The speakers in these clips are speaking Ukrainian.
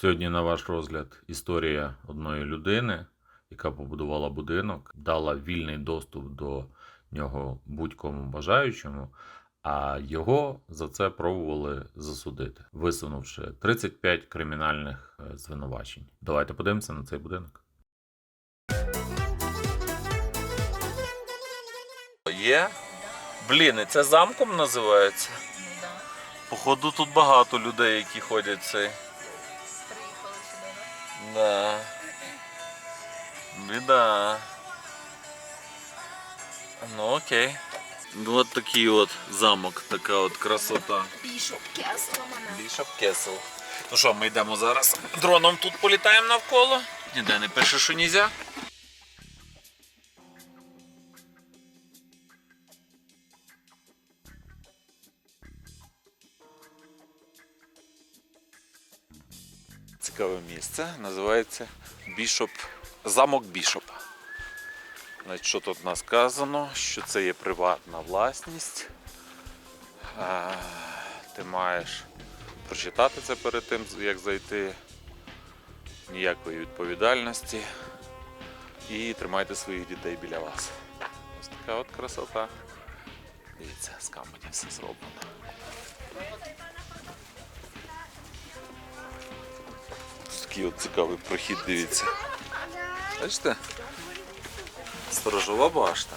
Сьогодні на ваш розгляд історія одної людини, яка побудувала будинок, дала вільний доступ до нього будь-кому бажаючому, а його за це пробували засудити, висунувши 35 кримінальних е, звинувачень. Давайте подивимося на цей будинок. Є? Блін, і це замком називається? Походу, тут багато людей, які ходять цей. Да. Біда. Ну окей. Вот от такий от замок, така от красота. Бішоп Кесл мене. Бішоп Кесл. Ну що, ми йдемо зараз дроном тут політаємо навколо. Ніде не пише, що нельзя. Місце. Називається Бішоп. Замок Бішопа. Значить, що тут нас сказано? Що це є приватна власність. Ти маєш прочитати це перед тим, як зайти. Ніякої відповідальності. І тримайте своїх дітей біля вас. Ось така от красота. Дивіться, з камені все зроблено. Такий от цікавий прохід, дивіться. Бачите? Сторожова башта.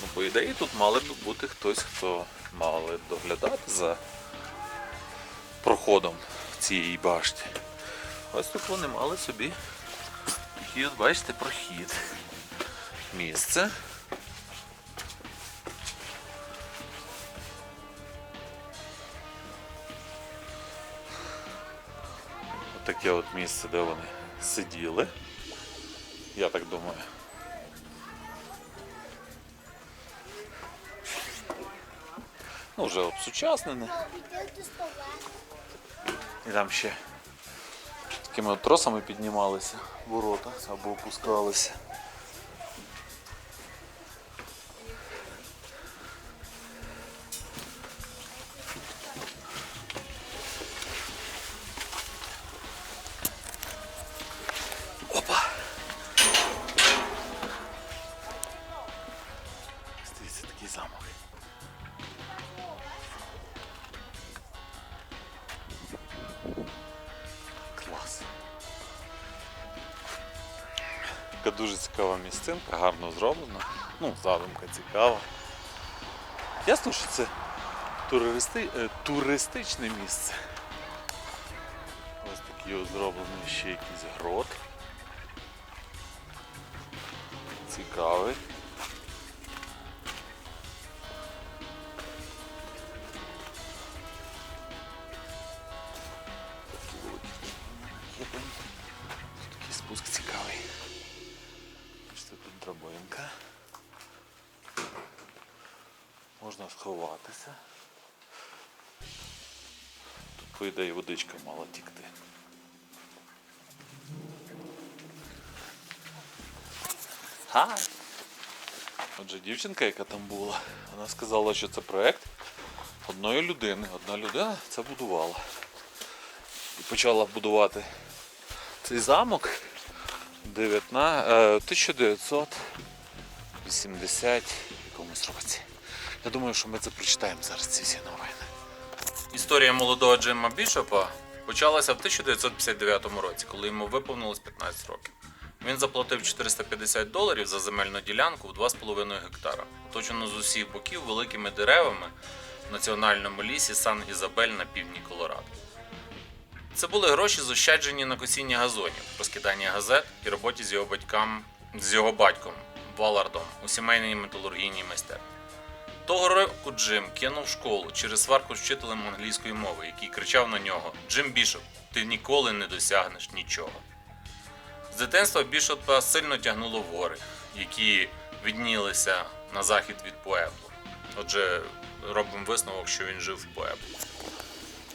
Ну, по ідеї, тут мали б бути хтось, хто мали доглядати за проходом цієї башти. Ось тут вони мали собі такий от, бачите, прохід. Місце. Таке от місце, де вони сиділи. Я так думаю. Ну, вже обсучаснене. І там ще такими от тросами піднімалися ворота або опускалися. Така дуже цікава місцинка, гарно зроблена. Ну, задумка цікава. Ясно, що це туристи... е, туристичне місце. Ось такий ось ще якийсь грот. Цікавий. Такий спуск цікавий. Драбинка. Можна сховатися. Тут, по ідеї, водичка мала тікти. Ха! Отже, дівчинка, яка там була, вона сказала, що це проект одної людини. Одна людина це будувала. І почала будувати цей замок 19, 1980 якомусь році. Я думаю, що ми це прочитаємо зараз ці всі новини. Історія молодого Джима Бішопа почалася в 1959 році, коли йому виповнилось 15 років. Він заплатив 450 доларів за земельну ділянку в 2,5 гектара, оточену з усіх боків великими деревами в національному лісі Сан Ізабель на півдні Колорадо. Це були гроші зощаджені на косіння газонів, розкидання газет і роботі з його батькам з його батьком Валардом у сімейній металургійній майстерні. Того року Джим кинув школу через сварку з вчителем англійської мови, який кричав на нього: Джим Бішоп, ти ніколи не досягнеш нічого. З дитинства Бішопа сильно тягнуло в гори, які віднілися на захід від Пуебло. Отже, робимо висновок, що він жив в Пуебло.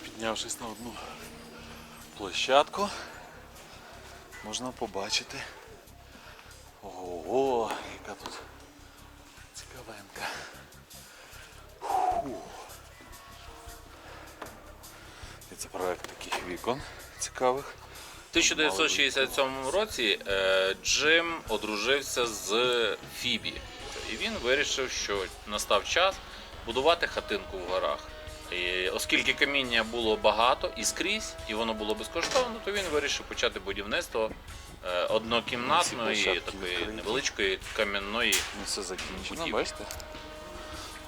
Піднявшись на одну площадку, можна побачити. Ого, яка тут цікавенька. Фу. І це проект таких вікон. цікавих. У 1967 році е, Джим одружився з Фібі. І він вирішив, що настав час будувати хатинку в горах. І оскільки каміння було багато і скрізь, і воно було безкоштовно, то він вирішив почати будівництво е, однокімнатної, такої відкриті. невеличкої кам'яної. Ну, Все закінчено, Будівлі. бачите?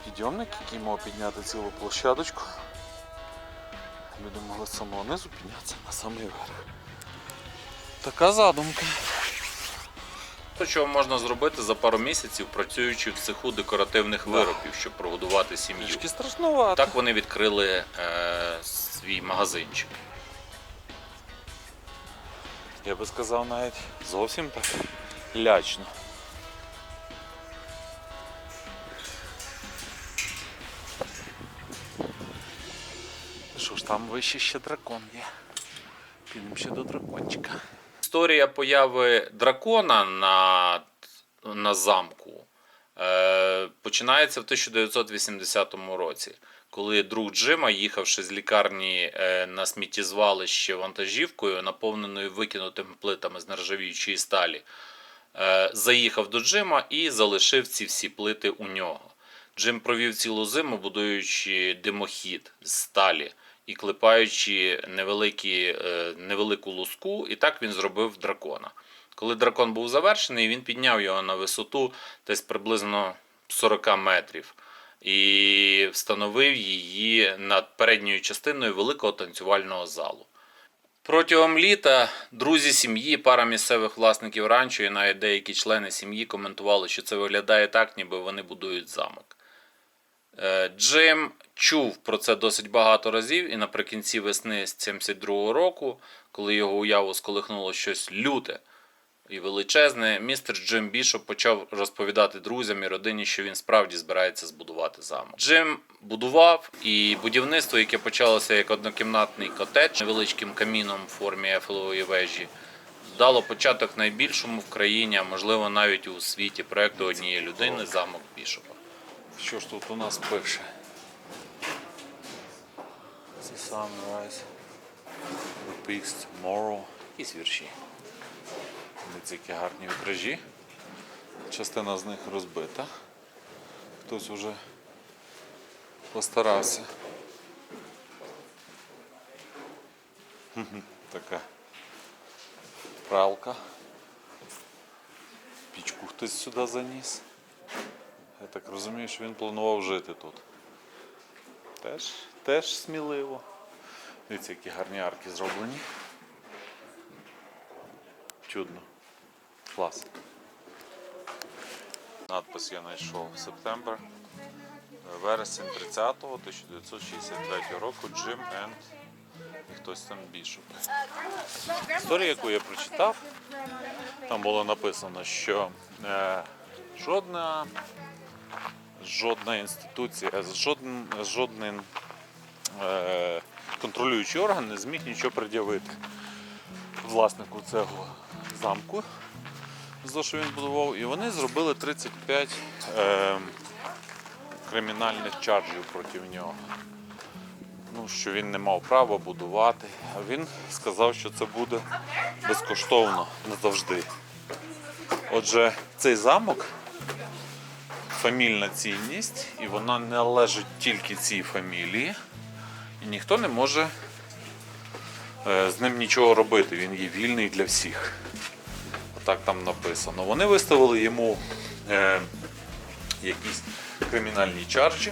Підйомник, який мав підняти цілу площадочку. Люди могли з самого низу піднятися на самий верх. Така задумка. То, що можна зробити за пару місяців, працюючи в цеху декоративних виробів, щоб прогодувати сім'ю. Трішки страшнувато. Так вони відкрили е, свій магазинчик. Я би сказав навіть зовсім так лячно. Що ж там вище ще дракон є. Підемо ще до дракончика. Історія появи дракона на, на замку е, починається в 1980 році, коли друг Джима, їхавши з лікарні е, на сміттєзвалище вантажівкою, наповненою викинутими плитами з нержавіючої сталі, е, заїхав до Джима і залишив ці всі плити у нього. Джим провів цілу зиму, будуючи димохід з сталі і клепаючи невеликі, е, невелику луску, і так він зробив дракона. Коли дракон був завершений, він підняв його на висоту десь приблизно 40 метрів і встановив її над передньою частиною великого танцювального залу. Протягом літа друзі сім'ї, пара місцевих власників ранчо і навіть деякі члени сім'ї коментували, що це виглядає так, ніби вони будують замок. Е, Джим чув про це досить багато разів, і наприкінці весни з 72-го року, коли його уяву сколихнуло щось люте і величезне, містер Джим Бішоп почав розповідати друзям і родині, що він справді збирається збудувати замок. Джим будував, і будівництво, яке почалося як однокімнатний котедж невеличким каміном в формі ефелової вежі, дало початок найбільшому в країні, а можливо навіть у світі проекту однієї людини замок Бішопа. Що ж тут у нас пише? The sunrise, the peaks tomorrow. Якісь вірші. Дивіться, які гарні вітражі. Частина з них розбита. Хтось уже постарався. Така пралка. Пічку хтось сюди заніс. Я так розумію, що він планував жити тут. Теж, теж сміливо. Дивіться, які гарні арки зроблені. Чудно. Клас. Надпис я знайшов Септембр. Вересень 30-го 1963 року Джим енд і хтось там бішоп. Історія, яку я прочитав, там було написано, що е, жодна жодна інституція, жоден, жоден е, контролюючий орган не зміг нічого пред'явити власнику цього замку, за що він будував, і вони зробили 35 е, кримінальних чарджів проти нього. Ну, що він не мав права будувати, а він сказав, що це буде безкоштовно назавжди. Отже, цей замок фамільна цінність, і вона належить тільки цій фамілії, і ніхто не може е, з ним нічого робити. Він є вільний для всіх. Отак там написано. Вони виставили йому е, якісь кримінальні чарджі,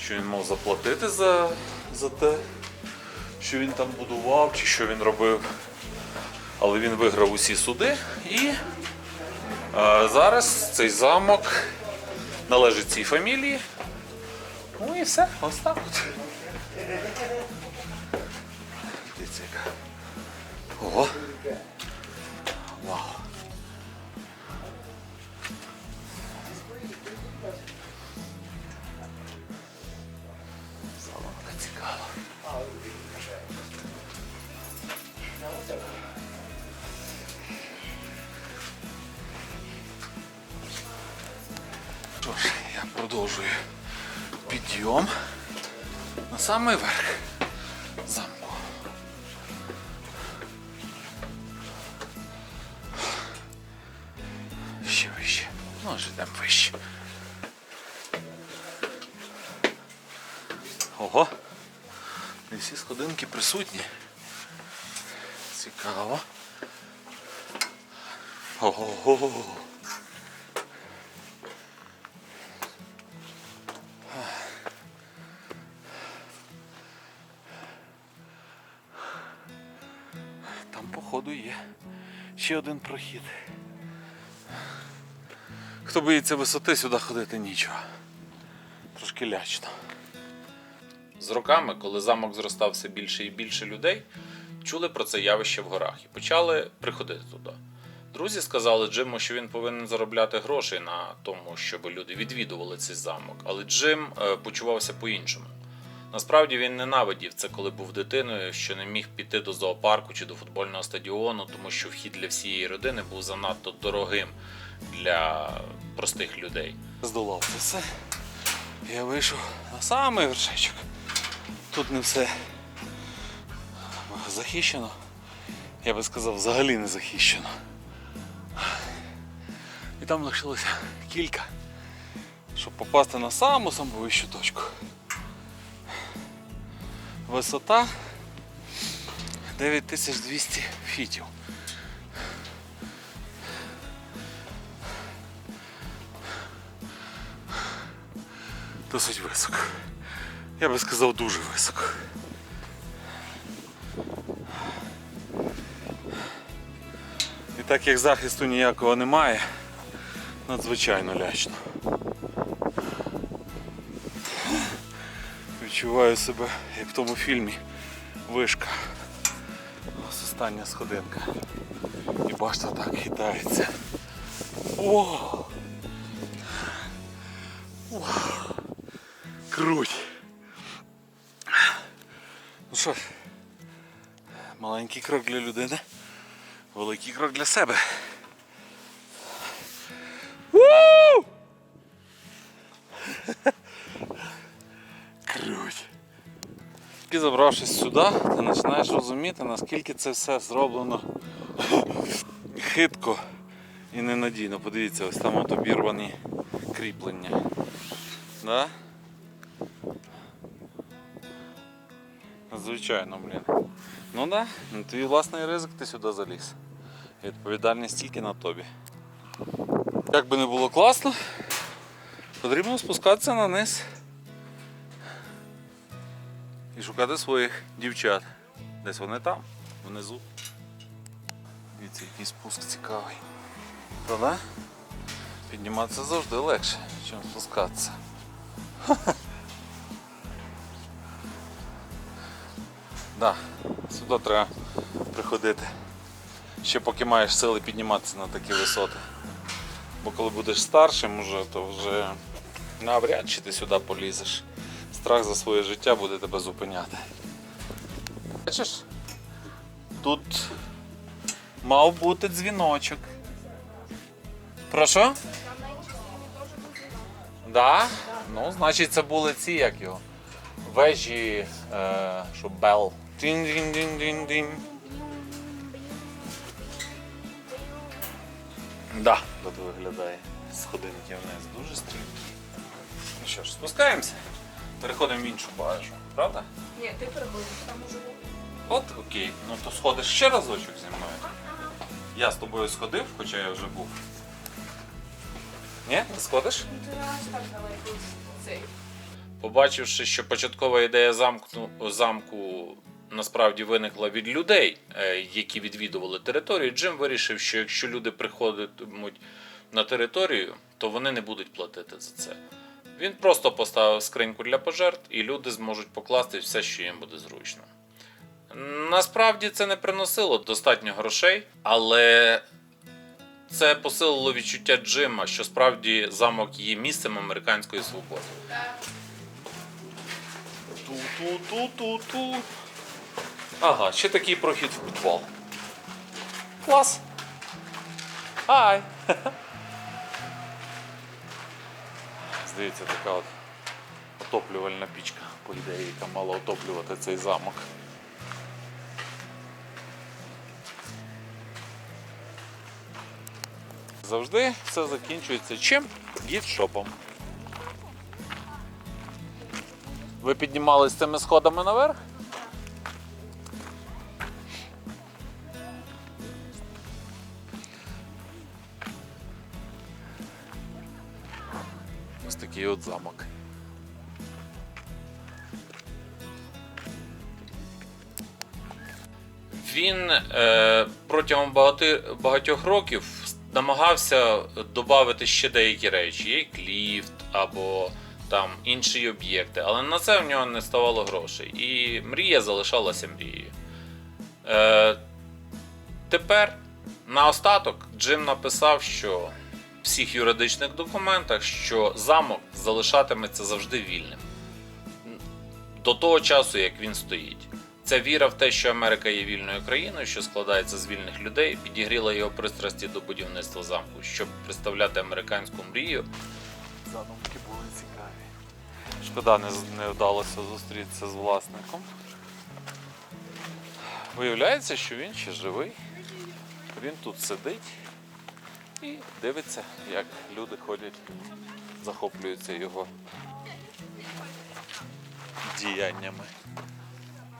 що він мав заплатити за, за те, що він там будував чи що він робив. Але він виграв усі суди і е, зараз цей замок належить цій фамілії. Ну і все, ось так Продовжує підйом на самий верх замку. Ще вище. Ну, вже йдемо вище. Ого! Не всі сходинки присутні. Цікаво. Ого-го-го! Ще один прохід. Хто боїться висоти, сюди ходити нічого. Трошки лячно. З роками, коли замок зростав все більше і більше людей, чули про це явище в горах і почали приходити туди. Друзі сказали Джиму, що він повинен заробляти грошей на тому, щоб люди відвідували цей замок, але Джим е, почувався по-іншому. Насправді він ненавидів це, коли був дитиною, що не міг піти до зоопарку чи до футбольного стадіону, тому що вхід для всієї родини був занадто дорогим для простих людей. Здолав це все. Я вийшов на самий вершечок. Тут не все захищено. Я би сказав, взагалі не захищено. І там лишилося кілька, щоб попасти на саму саму вищу точку. Висота 9200 фітів. Досить високо. Я би сказав дуже високо. І так як захисту ніякого немає, надзвичайно лячно. Відчуваю себе, як в тому фільмі Вишка. Остання сходинка. І башта так хитається. О! О! Круть! Ну що, ж, маленький крок для людини, великий крок для себе. Ву! І забравшись сюди, ти починаєш розуміти, наскільки це все зроблено хитко і ненадійно. Подивіться, ось там от обірвані кріплення. Да? Звичайно, блін. Ну да, ну, твій власний ризик ти сюди заліз. І відповідальність тільки на тобі. Як би не було класно, потрібно спускатися на низ і шукати своїх дівчат. Десь вони там, внизу. Дивіться, який спуск цікавий. Правда? Підніматися завжди легше, ніж спускатися. Да, сюди треба приходити. Ще поки маєш сили підніматися на такі висоти. Бо коли будеш старшим то вже навряд чи ти сюди полізеш. Страх за своє життя буде тебе зупиняти. Бачиш? Тут мав бути дзвіночок. Про що? Да? Ну, значить, це були ці, як його. Вежі, е, що бел. Тін-дін-дін-дін-дін. Да, тут виглядає сходинки вниз. Дуже стрімкі. Ну що ж, спускаємося. Переходимо в іншу баржу, правда? Ні, ти переходиш, там уже був. От окей. Ну то сходиш ще разочок зі мною. Я з тобою сходив, хоча я вже був. Ні? Не сходиш? Ну ти раз так далеко цей. Побачивши, що початкова ідея замку, замку насправді виникла від людей, е, які відвідували територію, Джим вирішив, що якщо люди приходитимуть на територію, то вони не будуть платити за це. Він просто поставив скриньку для пожертв, і люди зможуть покласти все, що їм буде зручно. Насправді це не приносило достатньо грошей, але це посилило відчуття Джима, що справді замок є місцем американської свободи. Ту-ту-ту-ту-ту. Ага, ще такий прохід в підвал. Клас. Ай. Здається, така от отоплювальна пічка, по ідеї, яка мала отоплювати цей замок. завжди, все закінчується чим? Гідшопом. Ви піднімались цими сходами наверх? Такий от замок. Він е, протягом багати, багатьох років намагався додати ще деякі речі, як ліфт або там інші об'єкти, але на це в нього не ставало грошей. І мрія залишалася мрією. Е, тепер наостаток Джим написав, що всіх юридичних документах, що замок залишатиметься завжди вільним. До того часу, як він стоїть. Ця віра в те, що Америка є вільною країною, що складається з вільних людей, підігріла його пристрасті до будівництва замку, щоб представляти американську мрію. Задумки були цікаві. Шкода, не, не вдалося зустрітися з власником. Виявляється, що він ще живий. Він тут сидить і дивиться, як люди ходять, захоплюються його діяннями.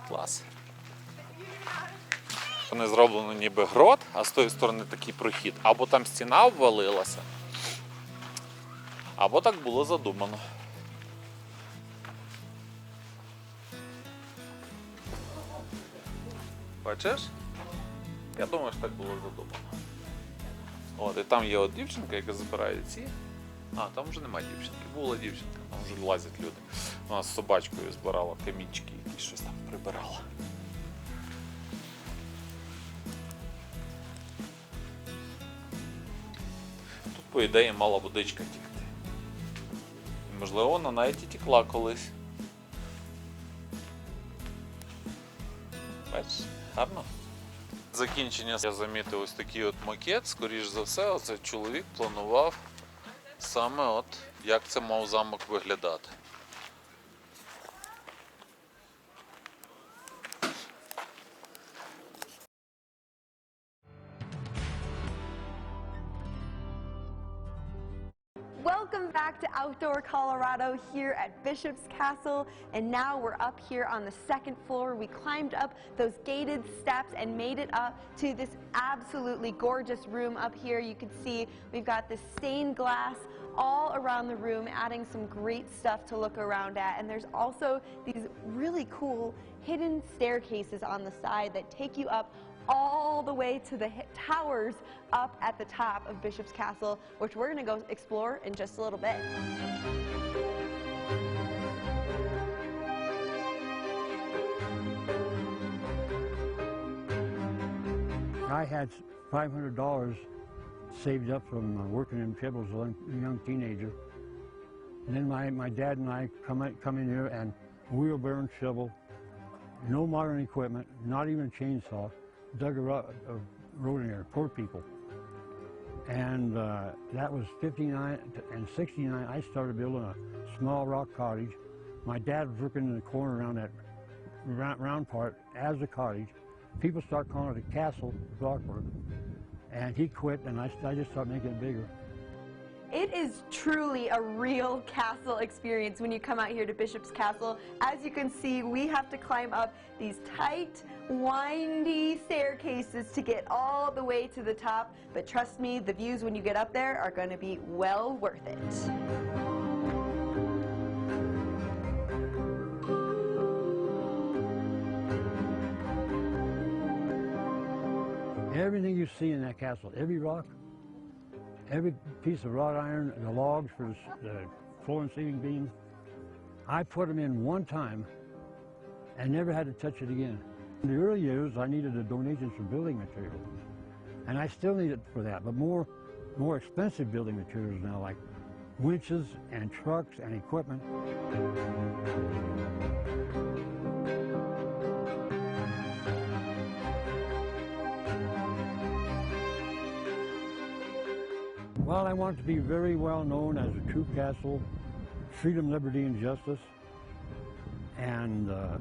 Клас. Вони зроблено ніби грот, а з тої сторони такий прохід. Або там стіна обвалилася, або так було задумано. Бачиш? Я думаю, що так було задумано. От, і там є от дівчинка, яка збирає ці. А, там вже немає дівчинки. Була дівчинка, там вже лазять люди. Вона з собачкою збирала камінчики і щось там прибирала. Тут, по ідеї, мала водичка тікти. Можливо, вона навіть і тікла колись. Бачиш, гарно. Закінчення я замітив ось такий от макет. Скоріш за все, оцей чоловік планував саме от як це мав замок виглядати. Outdoor Colorado here at Bishop's Castle. And now we're up here on the second floor. We climbed up those gated steps and made it up to this absolutely gorgeous room up here. You can see we've got this stained glass all around the room, adding some great stuff to look around at. And there's also these really cool hidden staircases on the side that take you up all the way to the towers up at the top of Bishop's Castle, which we're going to go explore in just a little bit. I had $500 saved up from uh, working in Pebbles as a young- teenager. And then my, my dad and I come come in here and wheelbarrow and shovel, no modern equipment, not even a chainsaw, dug a, a road in there, poor people. And uh, that was 59 and 69. I started building a small rock cottage. My dad was working in the corner around that round, part as a cottage. People start calling it a castle, Rockford. And he quit, and I, I just started making it bigger. It is truly a real castle experience when you come out here to Bishop's Castle. As you can see, we have to climb up these tight, windy staircases to get all the way to the top. But trust me, the views when you get up there are going to be well worth it. Everything you see in that castle, every rock, every piece of wrought iron, the logs for the, floor and ceiling beams, I put them in one time and never had to touch it again. In the early years, I needed the donations for building materials. And I still need it for that, but more, more expensive building materials now, like winches and trucks and equipment. Well, I want it to be very well known as a true castle, freedom, liberty, and justice, and uh,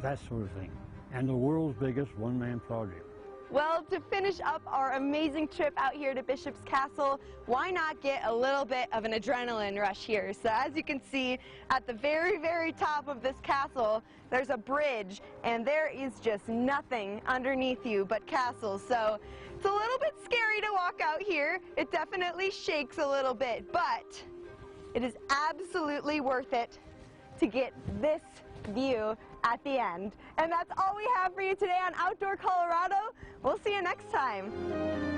that sort of thing. And the world's biggest one-man project. Well, to finish up our amazing trip out here to Bishop's Castle, why not get a little bit of an adrenaline rush here? So as you can see, at the very, very top of this castle, there's a bridge, and there is just nothing underneath you but castles. So it's a little bit scary to walk out here. It definitely shakes a little bit, but it is absolutely worth it to get this view at the end. And that's all we have for you today on Outdoor Colorado. We'll see you next time.